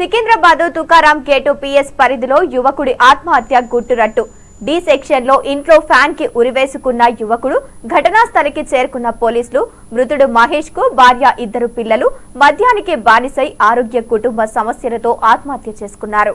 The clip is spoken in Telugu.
సికింద్రాబాద్ తుకారాం గేటు పిఎస్ పరిధిలో యువకుడి ఆత్మహత్య గుట్టురట్టు. డి సెక్షన్లో ఇంట్లో ఫ్యాన్కి ఉరివేసుకున్న యువకుడు ఘటనా స్థలికి చేరుకున్న పోలీసులు మృతుడు మహేష్కు భార్య ఇద్దరు పిల్లలు మద్యానికి బానిసై ఆరోగ్య కుటుంబ సమస్యలతో ఆత్మహత్య చేసుకున్నారు.